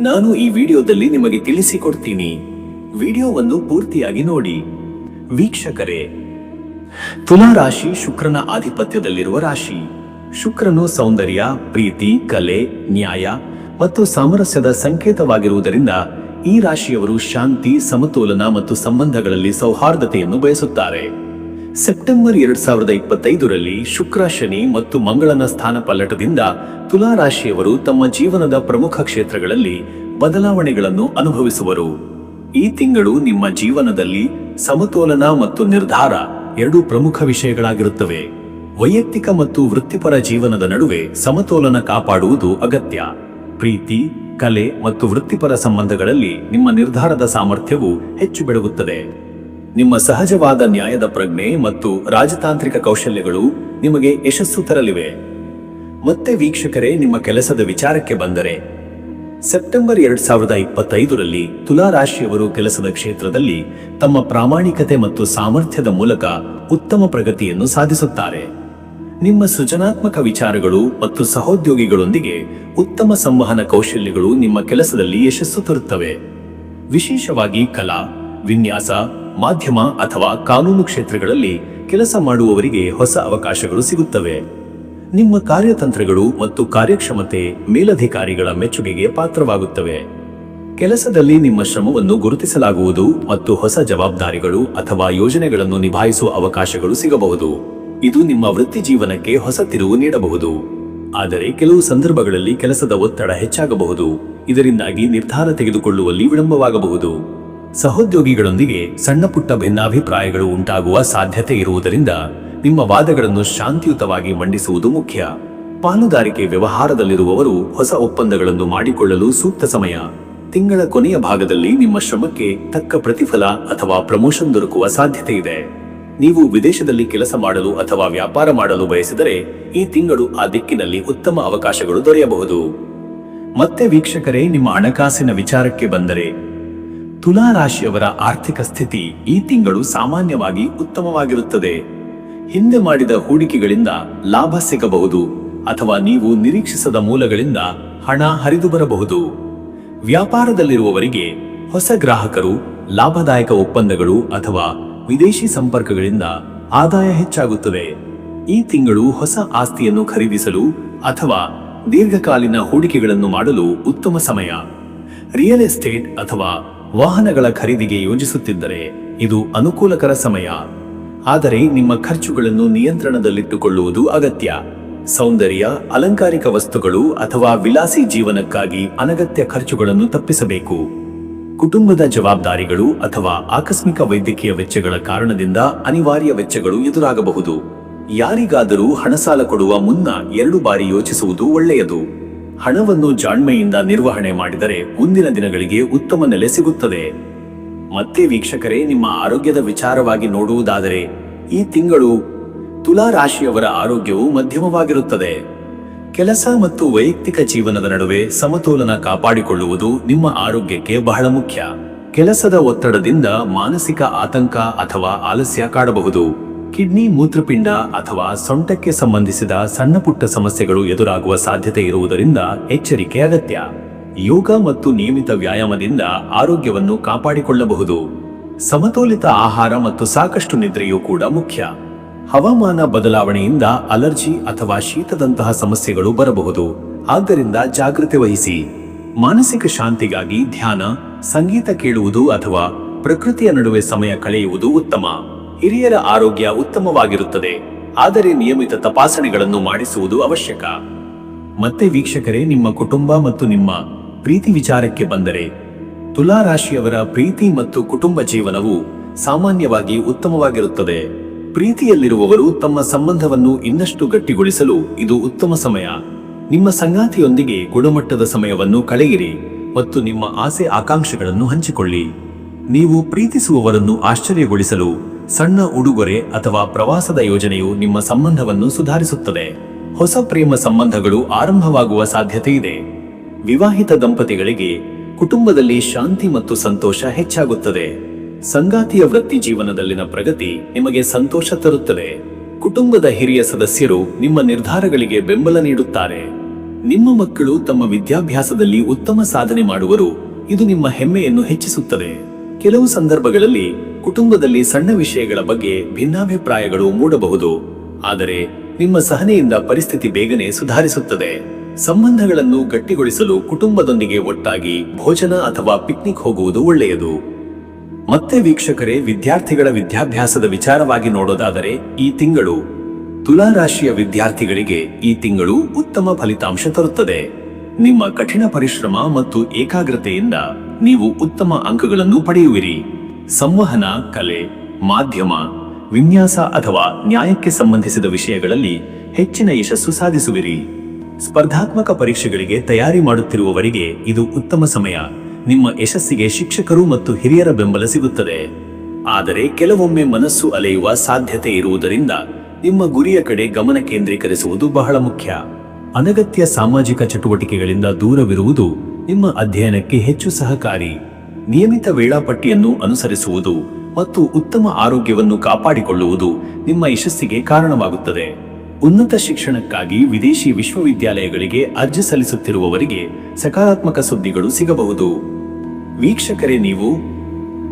ನಾನು ಈ ವಿಡಿಯೋದಲ್ಲಿ ನಿಮಗೆ ತಿಳಿಸಿಕೊಡ್ತೀನಿ. ವಿಡಿಯೋವನ್ನು ಪೂರ್ತಿಯಾಗಿ ನೋಡಿ. ವೀಕ್ಷಕರೇ ತುಲಾ ರಾಶಿ ಶುಕ್ರನ ಆಧಿಪತ್ಯದಲ್ಲಿರುವ ರಾಶಿ. ಶುಕ್ರನು ಸೌಂದರ್ಯ, ಪ್ರೀತಿ, ಕಲೆ, ನ್ಯಾಯ ಮತ್ತು ಸಾಮರಸ್ಯದ ಸಂಕೇತವಾಗಿರುವುದರಿಂದ ಈ ರಾಶಿಯವರು ಶಾಂತಿ, ಸಮತೋಲನ ಮತ್ತು ಸಂಬಂಧಗಳಲ್ಲಿ ಸೌಹಾರ್ದತೆಯನ್ನು ಬಯಸುತ್ತಾರೆ. ಸೆಪ್ಟೆಂಬರ್ ಎರಡ್ ಸಾವಿರದ ಇಪ್ಪತ್ತೈದರಲ್ಲಿ ಶುಕ್ರ, ಶನಿ ಮತ್ತು ಮಂಗಳನ ಸ್ಥಾನ ಪಲ್ಲಟದಿಂದ ತುಲಾ ರಾಶಿಯವರು ತಮ್ಮ ಜೀವನದ ಪ್ರಮುಖ ಕ್ಷೇತ್ರಗಳಲ್ಲಿ ಬದಲಾವಣೆಗಳನ್ನು ಅನುಭವಿಸುವರು. ಈ ತಿಂಗಳು ನಿಮ್ಮ ಜೀವನದಲ್ಲಿ ಸಮತೋಲನ ಮತ್ತು ನಿರ್ಧಾರ ಎರಡು ಪ್ರಮುಖ ವಿಷಯಗಳಾಗಿರುತ್ತವೆ. ವೈಯಕ್ತಿಕ ಮತ್ತು ವೃತ್ತಿಪರ ಜೀವನದ ನಡುವೆ ಸಮತೋಲನ ಕಾಪಾಡುವುದು ಅಗತ್ಯ. ಪ್ರೀತಿ, ಕಲೆ ಮತ್ತು ವೃತ್ತಿಪರ ಸಂಬಂಧಗಳಲ್ಲಿ ನಿಮ್ಮ ನಿರ್ಧಾರದ ಸಾಮರ್ಥ್ಯವು ಹೆಚ್ಚು ಬೆಳಗುತ್ತದೆ. ನಿಮ್ಮ ಸಹಜವಾದ ನ್ಯಾಯದ ಪ್ರಜ್ಞೆ ಮತ್ತು ರಾಜತಾಂತ್ರಿಕ ಕೌಶಲ್ಯಗಳು ನಿಮಗೆ ಯಶಸ್ಸು ತರಲಿವೆ. ಮತ್ತೆ ವೀಕ್ಷಕರೇ, ನಿಮ್ಮ ಕೆಲಸದ ವಿಚಾರಕ್ಕೆ ಬಂದರೆ, ಸೆಪ್ಟೆಂಬರ್ ಎರಡ್ ಸಾವಿರದ ಇಪ್ಪತ್ತೈದರಲ್ಲಿ ತುಲಾರಾಶಿಯವರು ಕೆಲಸದ ಕ್ಷೇತ್ರದಲ್ಲಿ ತಮ್ಮ ಪ್ರಾಮಾಣಿಕತೆ ಮತ್ತು ಸಾಮರ್ಥ್ಯದ ಮೂಲಕ ಉತ್ತಮ ಪ್ರಗತಿಯನ್ನು ಸಾಧಿಸುತ್ತಾರೆ. ನಿಮ್ಮ ಸೃಜನಾತ್ಮಕ ವಿಚಾರಗಳು ಮತ್ತು ಸಹೋದ್ಯೋಗಿಗಳೊಂದಿಗೆ ಉತ್ತಮ ಸಂವಹನ ಕೌಶಲ್ಯಗಳು ನಿಮ್ಮ ಕೆಲಸದಲ್ಲಿ ಯಶಸ್ಸು ತರುತ್ತವೆ. ವಿಶೇಷವಾಗಿ ಕಲಾ, ವಿನ್ಯಾಸ ಮಾಧ್ಯಮ ಅಥವಾ ಕಾನೂನು ಕ್ಷೇತ್ರಗಳಲ್ಲಿ ಕೆಲಸ ಮಾಡುವವರಿಗೆ ಹೊಸ ಅವಕಾಶಗಳು ಸಿಗುತ್ತವೆ. ನಿಮ್ಮ ಕಾರ್ಯತಂತ್ರಗಳು ಮತ್ತು ಕಾರ್ಯಕ್ಷಮತೆ ಮೇಲಧಿಕಾರಿಗಳ ಮೆಚ್ಚುಗೆಗೆ ಪಾತ್ರವಾಗುತ್ತವೆ. ಕೆಲಸದಲ್ಲಿ ನಿಮ್ಮ ಶ್ರಮವನ್ನು ಗುರುತಿಸಲಾಗುವುದು ಮತ್ತು ಹೊಸ ಜವಾಬ್ದಾರಿಗಳು ಅಥವಾ ಯೋಜನೆಗಳನ್ನು ನಿಭಾಯಿಸುವ ಅವಕಾಶಗಳು ಸಿಗಬಹುದು. ಇದು ನಿಮ್ಮ ವೃತ್ತಿ ಜೀವನಕ್ಕೆ ಹೊಸ ತಿರುವು ನೀಡಬಹುದು. ಆದರೆ ಕೆಲವು ಸಂದರ್ಭಗಳಲ್ಲಿ ಕೆಲಸದ ಒತ್ತಡ ಹೆಚ್ಚಾಗಬಹುದು. ಇದರಿಂದಾಗಿ ನಿರ್ಧಾರ ತೆಗೆದುಕೊಳ್ಳುವಲ್ಲಿ ವಿಳಂಬವಾಗಬಹುದು. ಸಹೋದ್ಯೋಗಿಗಳೊಂದಿಗೆ ಸಣ್ಣ ಪುಟ್ಟ ಭಿನ್ನಾಭಿಪ್ರಾಯಗಳು ಉಂಟಾಗುವ ಸಾಧ್ಯತೆ ಇರುವುದರಿಂದ ನಿಮ್ಮ ವಾದಗಳನ್ನು ಶಾಂತಿಯುತವಾಗಿ ಮಂಡಿಸುವುದು ಮುಖ್ಯ. ಪಾಲುದಾರಿಕೆ ವ್ಯವಹಾರದಲ್ಲಿರುವವರು ಹೊಸ ಒಪ್ಪಂದಗಳನ್ನು ಮಾಡಿಕೊಳ್ಳಲು ಸೂಕ್ತ ಸಮಯ. ತಿಂಗಳ ಕೊನೆಯ ಭಾಗದಲ್ಲಿ ನಿಮ್ಮ ಶ್ರಮಕ್ಕೆ ತಕ್ಕ ಪ್ರತಿಫಲ ಅಥವಾ ಪ್ರಮೋಷನ್ ದೊರಕುವ ಸಾಧ್ಯತೆ ಇದೆ. ನೀವು ವಿದೇಶದಲ್ಲಿ ಕೆಲಸ ಮಾಡಲು ಅಥವಾ ವ್ಯಾಪಾರ ಮಾಡಲು ಬಯಸಿದರೆ ಈ ತಿಂಗಳು ಆ ದಿಕ್ಕಿನಲ್ಲಿ ಉತ್ತಮ ಅವಕಾಶಗಳು ದೊರೆಯಬಹುದು. ಮತ್ತೆ ವೀಕ್ಷಕರೇ, ನಿಮ್ಮ ಹಣಕಾಸಿನ ವಿಚಾರಕ್ಕೆ ಬಂದರೆ ತುಲಾ ರಾಶಿಯವರ ಆರ್ಥಿಕ ಸ್ಥಿತಿ ಈ ತಿಂಗಳು ಸಾಮಾನ್ಯವಾಗಿ ಉತ್ತಮವಾಗಿರುತ್ತದೆ. ಹಿಂದೆ ಮಾಡಿದ ಹೂಡಿಕೆಗಳಿಂದ ಲಾಭ ಸಿಗಬಹುದು ಅಥವಾ ನೀವು ನಿರೀಕ್ಷಿಸದ ಮೂಲಗಳಿಂದ ಹಣ ಹರಿದು ಬರಬಹುದು. ವ್ಯಾಪಾರದಲ್ಲಿರುವವರಿಗೆ ಹೊಸ ಗ್ರಾಹಕರು, ಲಾಭದಾಯಕ ಒಪ್ಪಂದಗಳು ಅಥವಾ ವಿದೇಶಿ ಸಂಪರ್ಕಗಳಿಂದ ಆದಾಯ ಹೆಚ್ಚಾಗುತ್ತದೆ. ಈ ತಿಂಗಳು ಹೊಸ ಆಸ್ತಿಯನ್ನು ಖರೀದಿಸಲು ಅಥವಾ ದೀರ್ಘಕಾಲೀನ ಹೂಡಿಕೆಗಳನ್ನು ಮಾಡಲು ಉತ್ತಮ ಸಮಯ. ರಿಯಲ್ ಎಸ್ಟೇಟ್ ಅಥವಾ ವಾಹನಗಳ ಖರೀದಿಗೆ ಯೋಜಿಸುತ್ತಿದ್ದರೆ ಇದು ಅನುಕೂಲಕರ ಸಮಯ. ಆದರೆ ನಿಮ್ಮ ಖರ್ಚುಗಳನ್ನು ನಿಯಂತ್ರಣದಲ್ಲಿಟ್ಟುಕೊಳ್ಳುವುದು ಅಗತ್ಯ. ಸೌಂದರ್ಯ, ಅಲಂಕಾರಿಕ ವಸ್ತುಗಳು ಅಥವಾ ವಿಲಾಸಿ ಜೀವನಕ್ಕಾಗಿ ಅನಗತ್ಯ ಖರ್ಚುಗಳನ್ನು ತಪ್ಪಿಸಬೇಕು. ಕುಟುಂಬದ ಜವಾಬ್ದಾರಿಗಳು ಅಥವಾ ಆಕಸ್ಮಿಕ ವೈದ್ಯಕೀಯ ವೆಚ್ಚಗಳ ಕಾರಣದಿಂದ ಅನಿವಾರ್ಯ ವೆಚ್ಚಗಳು ಎದುರಾಗಬಹುದು. ಯಾರಿಗಾದರೂ ಹಣ ಸಾಲ ಕೊಡುವ ಮುನ್ನ ಎರಡು ಬಾರಿ ಯೋಚಿಸುವುದು ಒಳ್ಳೆಯದು. ಹಣವನ್ನು ಜಾಣ್ಮೆಯಿಂದ ನಿರ್ವಹಣೆ ಮಾಡಿದರೆ ಮುಂದಿನ ದಿನಗಳಿಗೆ ಉತ್ತಮ ನೆಲೆ ಸಿಗುತ್ತದೆ. ಮತ್ತೆ ವೀಕ್ಷಕರೇ, ನಿಮ್ಮ ಆರೋಗ್ಯದ ವಿಚಾರವಾಗಿ ನೋಡುವುದಾದರೆ, ಈ ತಿಂಗಳು ತುಲಾ ರಾಶಿಯವರ ಆರೋಗ್ಯವು ಮಧ್ಯಮವಾಗಿರುತ್ತದೆ. ಕೆಲಸ ಮತ್ತು ವೈಯಕ್ತಿಕ ಜೀವನದ ನಡುವೆ ಸಮತೋಲನ ಕಾಪಾಡಿಕೊಳ್ಳುವುದು ನಿಮ್ಮ ಆರೋಗ್ಯಕ್ಕೆ ಬಹಳ ಮುಖ್ಯ. ಕೆಲಸದ ಒತ್ತಡದಿಂದ ಮಾನಸಿಕ ಆತಂಕ ಅಥವಾ ಆಲಸ್ಯ ಕಾಡಬಹುದು. ಕಿಡ್ನಿ ಮೂತ್ರಪಿಂಡ ಅಥವಾ ಸೊಂಟಕ್ಕೆ ಸಂಬಂಧಿಸಿದ ಸಣ್ಣ ಪುಟ್ಟ ಸಮಸ್ಯೆಗಳು ಎದುರಾಗುವ ಸಾಧ್ಯತೆ ಇರುವುದರಿಂದ ಎಚ್ಚರಿಕೆ ಅಗತ್ಯ. ಯೋಗ ಮತ್ತು ನಿಯಮಿತ ವ್ಯಾಯಾಮದಿಂದ ಆರೋಗ್ಯವನ್ನು ಕಾಪಾಡಿಕೊಳ್ಳಬಹುದು. ಸಮತೋಲಿತ ಆಹಾರ ಮತ್ತು ಸಾಕಷ್ಟು ನಿದ್ರೆಯೂ ಕೂಡ ಮುಖ್ಯ. ಹವಾಮಾನ ಬದಲಾವಣೆಯಿಂದ ಅಲರ್ಜಿ ಅಥವಾ ಶೀತದಂತಹ ಸಮಸ್ಯೆಗಳು ಬರಬಹುದು. ಆದ್ದರಿಂದ ಜಾಗೃತೆ ವಹಿಸಿ. ಮಾನಸಿಕ ಶಾಂತಿಗಾಗಿ ಧ್ಯಾನ, ಸಂಗೀತ ಕೇಳುವುದು ಅಥವಾ ಪ್ರಕೃತಿಯ ನಡುವೆ ಸಮಯ ಕಳೆಯುವುದು ಉತ್ತಮ. ಹಿರಿಯರ ಆರೋಗ್ಯ ಉತ್ತಮವಾಗಿರುತ್ತದೆ. ಆದರೆ ನಿಯಮಿತ ತಪಾಸಣೆಗಳನ್ನು ಮಾಡಿಸುವುದು ಅವಶ್ಯಕ. ಮತ್ತೆ ವೀಕ್ಷಕರೇ, ನಿಮ್ಮ ಕುಟುಂಬ ಮತ್ತು ನಿಮ್ಮ ಪ್ರೀತಿ ವಿಚಾರಕ್ಕೆ ಬಂದರೆ, ತುಲಾ ರಾಶಿಯವರ ಪ್ರೀತಿ ಮತ್ತು ಕುಟುಂಬ ಜೀವನವು ಸಾಮಾನ್ಯವಾಗಿ ಉತ್ತಮವಾಗಿರುತ್ತದೆ. ಪ್ರೀತಿಯಲ್ಲಿರುವವರು ತಮ್ಮ ಸಂಬಂಧವನ್ನು ಇನ್ನಷ್ಟು ಗಟ್ಟಿಗೊಳಿಸಲು ಇದು ಉತ್ತಮ ಸಮಯ. ನಿಮ್ಮ ಸಂಗಾತಿಯೊಂದಿಗೆ ಗುಣಮಟ್ಟದ ಸಮಯವನ್ನು ಕಳೆಯಿರಿ ಮತ್ತು ನಿಮ್ಮ ಆಸೆ ಆಕಾಂಕ್ಷೆಗಳನ್ನು ಹಂಚಿಕೊಳ್ಳಿ. ನೀವು ಪ್ರೀತಿಸುವವರನ್ನು ಆಶ್ಚರ್ಯಗೊಳಿಸಲು ಸಣ್ಣ ಉಡುಗೊರೆ ಅಥವಾ ಪ್ರವಾಸದ ಯೋಜನೆಯು ನಿಮ್ಮ ಸಂಬಂಧವನ್ನು ಸುಧಾರಿಸುತ್ತದೆ. ಹೊಸ ಪ್ರೇಮ ಸಂಬಂಧಗಳು ಆರಂಭವಾಗುವ ಸಾಧ್ಯತೆ ಇದೆ. ವಿವಾಹಿತ ದಂಪತಿಗಳಿಗೆ ಕುಟುಂಬದಲ್ಲಿ ಶಾಂತಿ ಮತ್ತು ಸಂತೋಷ ಹೆಚ್ಚಾಗುತ್ತದೆ. ಸಂಗಾತಿಯ ವೃತ್ತಿ ಜೀವನದಲ್ಲಿನ ಪ್ರಗತಿ ನಿಮಗೆ ಸಂತೋಷ ತರುತ್ತದೆ. ಕುಟುಂಬದ ಹಿರಿಯ ಸದಸ್ಯರು ನಿಮ್ಮ ನಿರ್ಧಾರಗಳಿಗೆ ಬೆಂಬಲ ನೀಡುತ್ತಾರೆ. ನಿಮ್ಮ ಮಕ್ಕಳು ತಮ್ಮ ವಿದ್ಯಾಭ್ಯಾಸದಲ್ಲಿ ಉತ್ತಮ ಸಾಧನೆ ಮಾಡುವರು. ಇದು ನಿಮ್ಮ ಹೆಮ್ಮೆಯನ್ನು ಹೆಚ್ಚಿಸುತ್ತದೆ. ಕೆಲವು ಸಂದರ್ಭಗಳಲ್ಲಿ ಕುಟುಂಬದಲ್ಲಿ ಸಣ್ಣ ವಿಷಯಗಳ ಬಗ್ಗೆ ಭಿನ್ನಾಭಿಪ್ರಾಯಗಳು ಮೂಡಬಹುದು. ಆದರೆ ನಿಮ್ಮ ಸಹನೆಯಿಂದ ಪರಿಸ್ಥಿತಿ ಬೇಗನೆ ಸುಧಾರಿಸುತ್ತದೆ. ಸಂಬಂಧಗಳನ್ನು ಗಟ್ಟಿಗೊಳಿಸಲು ಕುಟುಂಬದೊಂದಿಗೆ ಒಟ್ಟಾಗಿ ಭೋಜನ ಅಥವಾ ಪಿಕ್ನಿಕ್ ಹೋಗುವುದು ಒಳ್ಳೆಯದು. ಮತ್ತೆ ವೀಕ್ಷಕರೇ, ವಿದ್ಯಾರ್ಥಿಗಳ ವಿದ್ಯಾಭ್ಯಾಸದ ವಿಚಾರವಾಗಿ ನೋಡೋದಾದರೆ ಈ ತಿಂಗಳು ತುಲಾ ರಾಶಿಯ ವಿದ್ಯಾರ್ಥಿಗಳಿಗೆ ಈ ತಿಂಗಳು ಉತ್ತಮ ಫಲಿತಾಂಶ ತರುತ್ತದೆ. ನಿಮ್ಮ ಕಠಿಣ ಪರಿಶ್ರಮ ಮತ್ತು ಏಕಾಗ್ರತೆಯಿಂದ ನೀವು ಉತ್ತಮ ಅಂಕಗಳನ್ನು ಪಡೆಯುವಿರಿ. ಸಂವಹನ, ಕಲೆ, ಮಾಧ್ಯಮ, ವಿನ್ಯಾಸ ಅಥವಾ ನ್ಯಾಯಕ್ಕೆ ಸಂಬಂಧಿಸಿದ ವಿಷಯಗಳಲ್ಲಿ ಹೆಚ್ಚಿನ ಯಶಸ್ಸು ಸಾಧಿಸುವಿರಿ. ಸ್ಪರ್ಧಾತ್ಮಕ ಪರೀಕ್ಷೆಗಳಿಗೆ ತಯಾರಿ ಮಾಡುತ್ತಿರುವವರಿಗೆ ಇದು ಉತ್ತಮ ಸಮಯ. ನಿಮ್ಮ ಯಶಸ್ಸಿಗೆ ಶಿಕ್ಷಕರು ಮತ್ತು ಹಿರಿಯರ ಬೆಂಬಲ ಸಿಗುತ್ತದೆ. ಆದರೆ ಕೆಲವೊಮ್ಮೆ ಮನಸ್ಸು ಅಲೆಯುವ ಸಾಧ್ಯತೆ ಇರುವುದರಿಂದ ನಿಮ್ಮ ಗುರಿಯ ಕಡೆ ಗಮನ ಕೇಂದ್ರೀಕರಿಸುವುದು ಬಹಳ ಮುಖ್ಯ. ಅನಗತ್ಯ ಸಾಮಾಜಿಕ ಚಟುವಟಿಕೆಗಳಿಂದ ದೂರವಿರುವುದು ನಿಮ್ಮ ಅಧ್ಯಯನಕ್ಕೆ ಹೆಚ್ಚು ಸಹಕಾರಿ. ನಿಯಮಿತ ವೇಳಾಪಟ್ಟಿಯನ್ನು ಅನುಸರಿಸುವುದು ಮತ್ತು ಉತ್ತಮ ಆರೋಗ್ಯವನ್ನು ಕಾಪಾಡಿಕೊಳ್ಳುವುದು ನಿಮ್ಮ ಯಶಸ್ಸಿಗೆ ಕಾರಣವಾಗುತ್ತದೆ. ಉನ್ನತ ಶಿಕ್ಷಣಕ್ಕಾಗಿ ವಿದೇಶಿ ವಿಶ್ವವಿದ್ಯಾಲಯಗಳಿಗೆ ಅರ್ಜಿ ಸಲ್ಲಿಸುತ್ತಿರುವವರಿಗೆ ಸಕಾರಾತ್ಮಕ ಸುದ್ದಿಗಳು ಸಿಗಬಹುದು. ವೀಕ್ಷಕರೇ, ನೀವು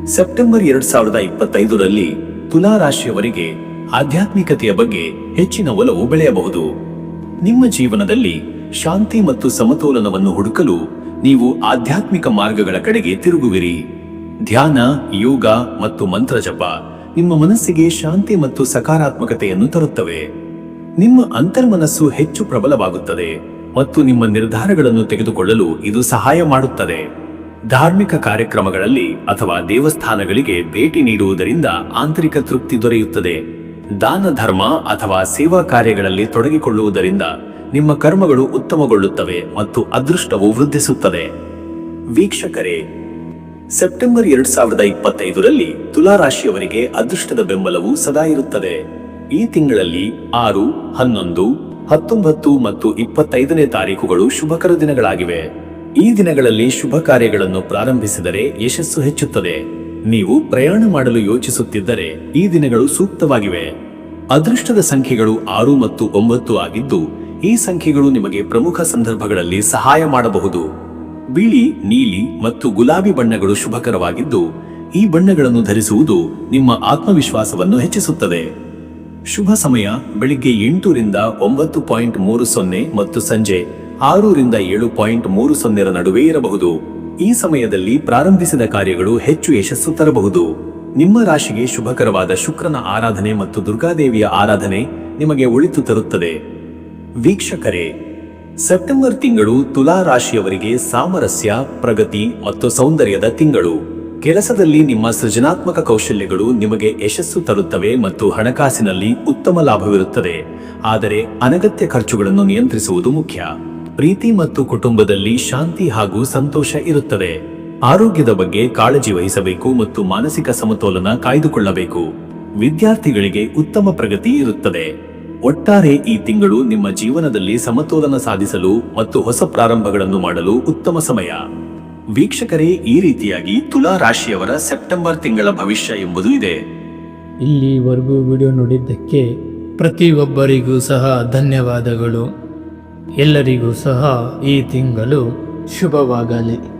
ಸೆಪ್ಟೆಂಬರ್ ಎರಡ್ ಸಾವಿರದ ಇಪ್ಪತ್ತೈದರಲ್ಲಿ ತುಲಾ ರಾಶಿಯವರಿಗೆ ಆಧ್ಯಾತ್ಮಿಕತೆಯ ಬಗ್ಗೆ ಹೆಚ್ಚಿನ ಒಲವು ಬೆಳೆಯಬಹುದು. ನಿಮ್ಮ ಜೀವನದಲ್ಲಿ ಶಾಂತಿ ಮತ್ತು ಸಮತೋಲನವನ್ನು ಹುಡುಕಲು ನೀವು ಆಧ್ಯಾತ್ಮಿಕ ಮಾರ್ಗಗಳ ಕಡೆಗೆ ತಿರುಗುವಿರಿ. ಧ್ಯಾನ, ಯೋಗ ಮತ್ತು ಮಂತ್ರ ಜಪ ನಿಮ್ಮ ಮನಸ್ಸಿಗೆ ಶಾಂತಿ ಮತ್ತು ಸಕಾರಾತ್ಮಕತೆಯನ್ನು ತರುತ್ತವೆ. ನಿಮ್ಮ ಅಂತರ್ಮನಸ್ಸು ಹೆಚ್ಚು ಪ್ರಬಲವಾಗುತ್ತದೆ ಮತ್ತು ನಿಮ್ಮ ನಿರ್ಧಾರಗಳನ್ನು ತೆಗೆದುಕೊಳ್ಳಲು ಇದು ಸಹಾಯ ಮಾಡುತ್ತದೆ. ಧಾರ್ಮಿಕ ಕಾರ್ಯಕ್ರಮಗಳಲ್ಲಿ ಅಥವಾ ದೇವಸ್ಥಾನಗಳಿಗೆ ಭೇಟಿ ನೀಡುವುದರಿಂದ ಆಂತರಿಕ ತೃಪ್ತಿ ದೊರೆಯುತ್ತದೆ. ದಾನ, ಧರ್ಮ ಅಥವಾ ಸೇವಾ ಕಾರ್ಯಗಳಲ್ಲಿ ತೊಡಗಿಕೊಳ್ಳುವುದರಿಂದ ನಿಮ್ಮ ಕರ್ಮಗಳು ಉತ್ತಮಗೊಳ್ಳುತ್ತವೆ ಮತ್ತು ಅದೃಷ್ಟವು ವೃದ್ಧಿಸುತ್ತದೆ. ವೀಕ್ಷಕರೇ, ಸೆಪ್ಟೆಂಬರ್ ಎರಡ್ ಸಾವಿರದ ಇಪ್ಪತ್ತೈದರಲ್ಲಿ ತುಲಾ ರಾಶಿಯವರಿಗೆ ಅದೃಷ್ಟದ ಬೆಂಬಲವು ಸದಾ ಇರುತ್ತದೆ. ಈ ತಿಂಗಳಲ್ಲಿ ಆರು, ಹನ್ನೊಂದು, ಹತ್ತೊಂಬತ್ತು ಮತ್ತು ಇಪ್ಪತ್ತೈದನೇ ತಾರೀಖುಗಳು ಶುಭಕರ ದಿನಗಳಾಗಿವೆ. ಈ ದಿನಗಳಲ್ಲಿ ಶುಭ ಕಾರ್ಯಗಳನ್ನು ಪ್ರಾರಂಭಿಸಿದರೆ ಯಶಸ್ಸು ಹೆಚ್ಚುತ್ತದೆ. ನೀವು ಪ್ರಯಾಣ ಮಾಡಲು ಯೋಚಿಸುತ್ತಿದ್ದರೆ ಈ ದಿನಗಳು ಸೂಕ್ತವಾಗಿವೆ. ಅದೃಷ್ಟದ ಸಂಖ್ಯೆಗಳು ಆರು ಮತ್ತು ಒಂಬತ್ತು ಆಗಿದ್ದು ಈ ಸಂಖ್ಯೆಗಳು ನಿಮಗೆ ಪ್ರಮುಖ ಸಂದರ್ಭಗಳಲ್ಲಿ ಸಹಾಯ ಮಾಡಬಹುದು. ಬಿಳಿ, ನೀಲಿ ಮತ್ತು ಗುಲಾಬಿ ಬಣ್ಣಗಳು ಶುಭಕರವಾಗಿದ್ದು, ಈ ಬಣ್ಣಗಳನ್ನು ಧರಿಸುವುದು ನಿಮ್ಮ ಆತ್ಮವಿಶ್ವಾಸವನ್ನು ಹೆಚ್ಚಿಸುತ್ತದೆ. ಶುಭ ಸಮಯ ಬೆಳಿಗ್ಗೆ ಎಂಟರಿಂದ ಒಂಬತ್ತು ಪಾಯಿಂಟ್ ಮೂರು ಸೊನ್ನೆ ಮತ್ತು ಸಂಜೆ ಆರರಿಂದ ಏಳು ಪಾಯಿಂಟ್ ಮೂರು ಸೊನ್ನೆರ ನಡುವೆ ಇರಬಹುದು. ಈ ಸಮಯದಲ್ಲಿ ಪ್ರಾರಂಭಿಸಿದ ಕಾರ್ಯಗಳು ಹೆಚ್ಚು ಯಶಸ್ಸು ತರಬಹುದು. ನಿಮ್ಮ ರಾಶಿಗೆ ಶುಭಕರವಾದ ಶುಕ್ರನ ಆರಾಧನೆ ಮತ್ತು ದುರ್ಗಾದೇವಿಯ ಆರಾಧನೆ ನಿಮಗೆ ಒಳಿತು ತರುತ್ತದೆ. ವೀಕ್ಷಕರೇ, ಸೆಪ್ಟೆಂಬರ್ ತಿಂಗಳು ತುಲಾ ರಾಶಿಯವರಿಗೆ ಸಾಮರಸ್ಯ, ಪ್ರಗತಿ ಮತ್ತು ಸೌಂದರ್ಯದ ತಿಂಗಳು. ಕೆಲಸದಲ್ಲಿ ನಿಮ್ಮ ಸೃಜನಾತ್ಮಕ ಕೌಶಲ್ಯಗಳು ನಿಮಗೆ ಯಶಸ್ಸು ತರುತ್ತವೆ ಮತ್ತು ಹಣಕಾಸಿನಲ್ಲಿ ಉತ್ತಮ ಲಾಭವಿರುತ್ತದೆ. ಆದರೆ ಅನಗತ್ಯ ಖರ್ಚುಗಳನ್ನು ನಿಯಂತ್ರಿಸುವುದು ಮುಖ್ಯ. ಪ್ರೀತಿ ಮತ್ತು ಕುಟುಂಬದಲ್ಲಿ ಶಾಂತಿ ಹಾಗೂ ಸಂತೋಷ ಇರುತ್ತದೆ. ಆರೋಗ್ಯದ ಬಗ್ಗೆ ಕಾಳಜಿ ವಹಿಸಬೇಕು ಮತ್ತು ಮಾನಸಿಕ ಸಮತೋಲನ ಕಾಯ್ದುಕೊಳ್ಳಬೇಕು. ವಿದ್ಯಾರ್ಥಿಗಳಿಗೆ ಉತ್ತಮ ಪ್ರಗತಿ ಇರುತ್ತದೆ. ಒಟ್ಟಾರೆ ಈ ತಿಂಗಳು ನಿಮ್ಮ ಜೀವನದಲ್ಲಿ ಸಮತೋಲನ ಸಾಧಿಸಲು ಮತ್ತು ಹೊಸ ಪ್ರಾರಂಭಗಳನ್ನು ಮಾಡಲು ಉತ್ತಮ ಸಮಯ. ವೀಕ್ಷಕರೇ, ಈ ರೀತಿಯಾಗಿ ತುಲಾ ರಾಶಿಯವರ ಸೆಪ್ಟೆಂಬರ್ ತಿಂಗಳ ಭವಿಷ್ಯ ಎಂಬುದು ಇದೆ. ಇಲ್ಲಿವರೆಗೂ ವಿಡಿಯೋ ನೋಡಿದ್ದಕ್ಕೆ ಪ್ರತಿಯೊಬ್ಬರಿಗೂ ಸಹ ಧನ್ಯವಾದಗಳು. ಎಲ್ಲರಿಗೂ ಸಹ ಈ ತಿಂಗಳು ಶುಭವಾಗಲಿ.